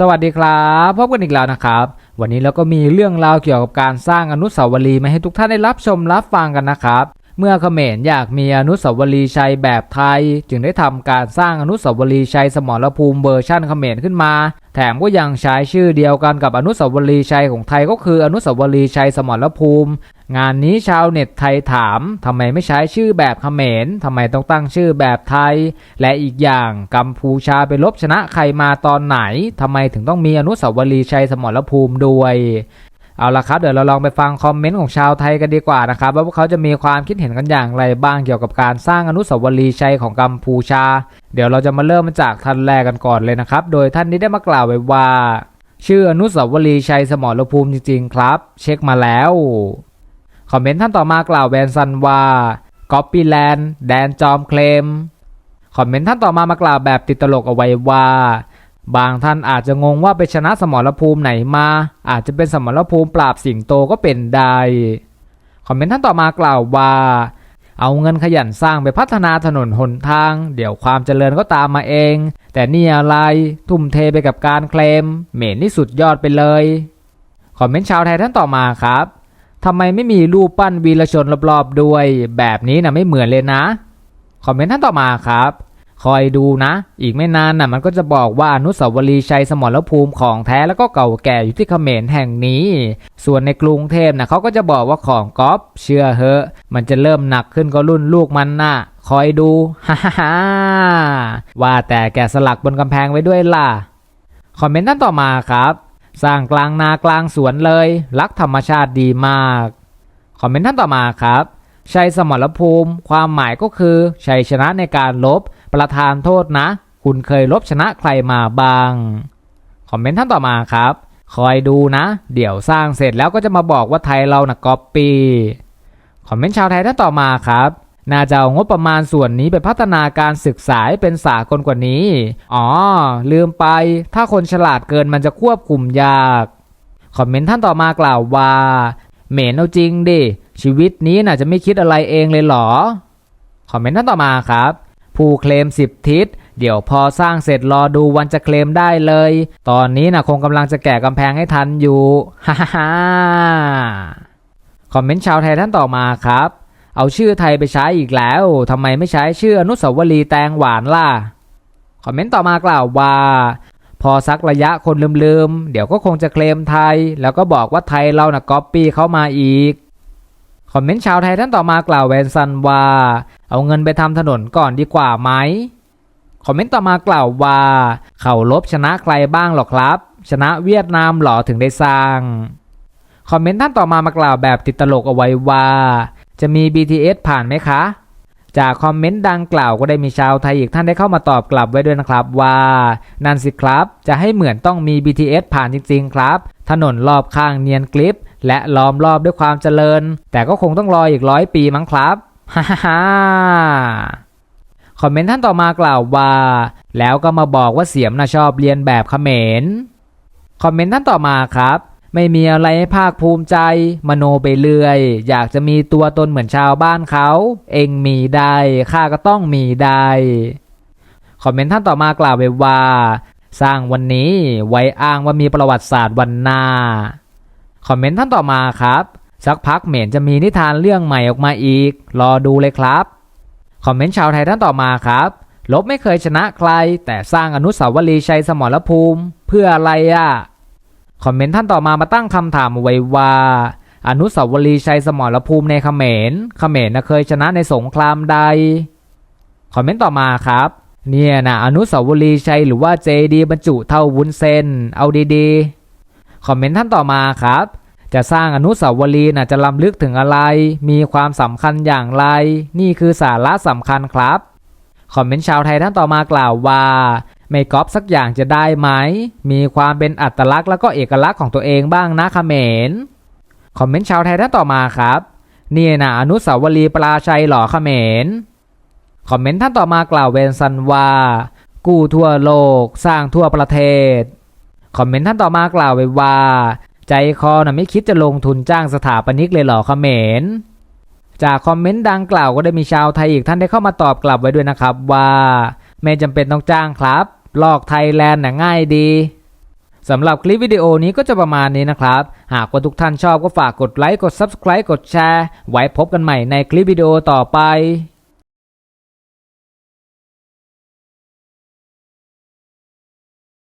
สวัสดีครับพบกันอีกแล้วนะครับ วันนี้เราก็มีเรื่องราวเกี่ยวกับการสร้างอนุสาวรีย์มาให้ทุกท่านได้รับชมรับฟังกันนะครับ เมื่อเขมรอยากมีอนุสาวรีย์ชัยแบบไทย จึงได้ทำการสร้างอนุสาวรีย์ชัยสมรภูมิเวอร์ชั่นเขมรขึ้นมา แถมก็ยังใช้ชื่อเดียวกันกับอนุสาวรีย์ชัยของไทยก็คืออนุสาวรีย์ชัยสมรภูมิ งานนี้ชาวเน็ตไทยถามทำไมไม่ใช้ชื่อแบบเขมรทำไมต้องตั้งชื่อแบบไทย และอีกอย่างกัมพูชาไปลบชนะใครมาตอนไหนทำไมถึงต้องมีอนุสาวรีย์ชัยสมรภูมิด้วยเอาละครับเดี๋ยวเราลองไปฟังคอมเมนต์ของชาวไทยกันดีกว่านะครับว่าพวกเขาจะมีความคิดเห็นกันอย่างไรบ้างเกี่ยวกับการสร้างอนุสาวรีย์ชัยของกัมพูชา เดี๋ยวเราจะมาเริ่มมาจากท่านแรกกันก่อนเลยนะครับ โดยท่านนี้ได้มากล่าวไว้ว่า ชื่ออนุสาวรีย์ชัยสมรภูมิจริงๆครับ เช็คมาแล้ว คอมเมนต์ท่านต่อมากล่าวแวนซันว่าก๊อปปี้แลนด์แดนจอมเคลม คอมเมนต์ท่านต่อมามากล่าวแบบติดตลกเอาไว้ว่า บางท่านอาจจะงงว่าไปชนะสมรภูมิไหนมา อาจจะเป็นสมรภูมิปราบสิงโตก็เป็นได้ คอมเมนต์ท่านต่อมากล่าวว่า เอาเงินขยันสร้างไปพัฒนาถนนหนทาง เดี๋ยวความเจริญก็ตามมาเอง แต่นี่อะไรทุ่มเทไปกับการเคลมเหม็นนี่สุดยอดไปเลย คอมเมนต์ชาวไทยท่านต่อมาครับ ทำไมไม่มีรูปปั้นวีรชนรอบๆด้วย แบบนี้นะไม่เหมือนเลยนะ คอมเมนต์ท่านต่อมาครับ คอยดูนะ อีกไม่นานนะมันก็จะบอกว่าอนุสาวรีย์ชัยสมรภูมิของแท้แล้วก็เก่าแก่อยู่ที่เขมรแห่งนี้ ส่วนในกรุงเทพนะเขาก็จะบอกว่าของก๊อปเชื่อเหอะ มันจะเริ่มหนักขึ้นก็รุ่นลูกมันนะ่ะคอยดูฮ่าฮ่าว่าแต่แกะสลักบนกำแพงไว้ด้วยล่ะคอมเมนต์ท่านต่อมาครับ สร้างกลางนากลางสวนเลย รักธรรมชาติดีมาก คอมเมนต์ท่านต่อมาครับชัยสมรภูมิ ความหมายก็คือชัยชนะในการลบ ประทานโทษนะ คุณเคยลบชนะใครมาบ้าง คอมเมนต์ท่านต่อมาครับ คอยดูนะ เดี๋ยวสร้างเสร็จแล้วก็จะมาบอกว่าไทยเรานะก๊อปปี้ คอมเมนต์ชาวไทยท่านต่อมาครับ น่าจะเอางบประมาณส่วนนี้ไปพัฒนาการศึกษาให้เป็นสากลกว่านี้ อ๋อ ลืมไป ถ้าคนฉลาดเกินมันจะควบคุมยาก คอมเมนต์ท่านต่อมากล่าวว่า เหม็นเอาจริงดิ ชีวิตนี้น่ะจะไม่คิดอะไรเองเลยเหรอ คอมเมนต์ท่านต่อมาครับ ผู้เคลม10ทิศ เดี๋ยวพอสร้างเสร็จรอดูวันจะเคลมได้เลย ตอนนี้นะคงกำลังจะแกะกำแพงให้ทันอยู่ ฮ่าฮ่าคอมเมนต์ชาวไทยท่านต่อมาครับ เอาชื่อไทยไปใช้อีกแล้วทำไมไม่ใช้ชื่ออนุสาวรีย์แตงหวานล่ะ คอมเมนต์ต่อมากล่าวว่า พอสักระยะคนลืมๆ เดี๋ยวก็คงจะเคลมไทย แล้วก็บอกว่าไทยเรานะ่ะก๊อปปี้เข้ามาอีก คอมเมนต์ชาวไทยท่านต่อมากล่าวแวนซันว่า เอาเงินไปทำถนนก่อนดีกว่าไหมคอมเมนต์ต่อมากล่าวว่า เขาลบชนะใครบ้างหรอครับ ชนะเวียดนามหรอถึงได้สร้าง คอมเมนต์ท่านต่อมามากล่าวแบบติดตลกเอาไว้ว่า จะมี BTS ผ่านไหมคะ จากคอมเมนต์ดังกล่าวก็ได้มีชาวไทยอีกท่านได้เข้ามาตอบกลับไว้ด้วยนะครับว่านั่นสิครับ จะให้เหมือนต้องมี BTS ผ่านจริง ๆ ครับ ถนนรอบข้างเนียนกลิป และล้อมรอบด้วยความเจริญ แต่ก็คงต้องรออีกร้อยปีมั้งครับฮ่าฮ่าคอมเมนต์ท่านต่อมากล่าวว่า แล้วก็มาบอกว่าเสียมนะชอบเรียนแบบเขมรคอมเมนต์ท่านต่อมาครับ ไม่มีอะไรให้ภาคภูมิใจ มโนไปเรื่อย อยากจะมีตัวตนเหมือนชาวบ้านเขา เองมีได้ข้าก็ต้องมีได้คอมเมนต์ท่านต่อมากล่าวไว้ว่า สร้างวันนี้ไว้อ้างว่ามีประวัติศาสตร์วันหน้าคอมเมนต์ท่านต่อมาครับ สักพักเหม็นจะมีนิทานเรื่องใหม่ออกมาอีก รอดูเลยครับคอมเมนต์ชาวไทยท่านต่อมาครับลบไม่เคยชนะใคร แต่สร้างอนุสาวรีย์ชัยสมรภูมิ เพื่ออะไรอะ คอมเมนต์ท่านต่อมามาตั้งคำถามเอาไว้ว่า อนุสาวรีย์ชัยสมรภูมิในเขมรเขมรนะเคยชนะในสงครามใด คอมเมนต์ต่อมาครับ เนี่ยนะอนุสาวรีย์ชัยหรือว่าเจดีบรรจุเท่าวุ้นเส้น เอาดีๆ คอมเมนต์ท่านต่อมาครับจะสร้างอนุสาวรีย์นะจะล้ำลึกถึงอะไร มีความสำคัญอย่างไร นี่คือสาระสำคัญครับ คอมเมนต์ชาวไทยท่านต่อมากล่าวว่า ไม่ก๊อปสักอย่างจะได้ไหม มีความเป็นอัตลักษณ์แล้วก็เอกลักษณ์ของตัวเองบ้างนะคเขมร คอมเมนต์ชาวไทยท่านต่อมาครับ นี่นะอนุสาวรีย์ปราชัยหล่อเขมร คอมเมนต์ท่านต่อมากล่าวเวนซันว่า กู้ทั่วโลก สร้างทั่วประเทศ คอมเมนต์ท่านต่อมากล่าวไว้ว่า ใจคอนะไม่คิดจะลงทุนจ้างสถาปนิกเลยเหรอเขมรจากคอมเมนต์ดังกล่าวก็ได้มีชาวไทยอีกท่านได้เข้ามาตอบกลับไว้ด้วยนะครับว่า ไม่จำเป็นต้องจ้างครับ ลอกไทยแลนด์น่ะง่ายดีสำหรับคลิปวิดีโอนี้ก็จะประมาณนี้นะครับ หากว่าทุกท่านชอบก็ฝากกดไลค์ กด Subscribe กดแชร์ ไว้พบกันใหม่ในคลิปวิดีโอต่อไป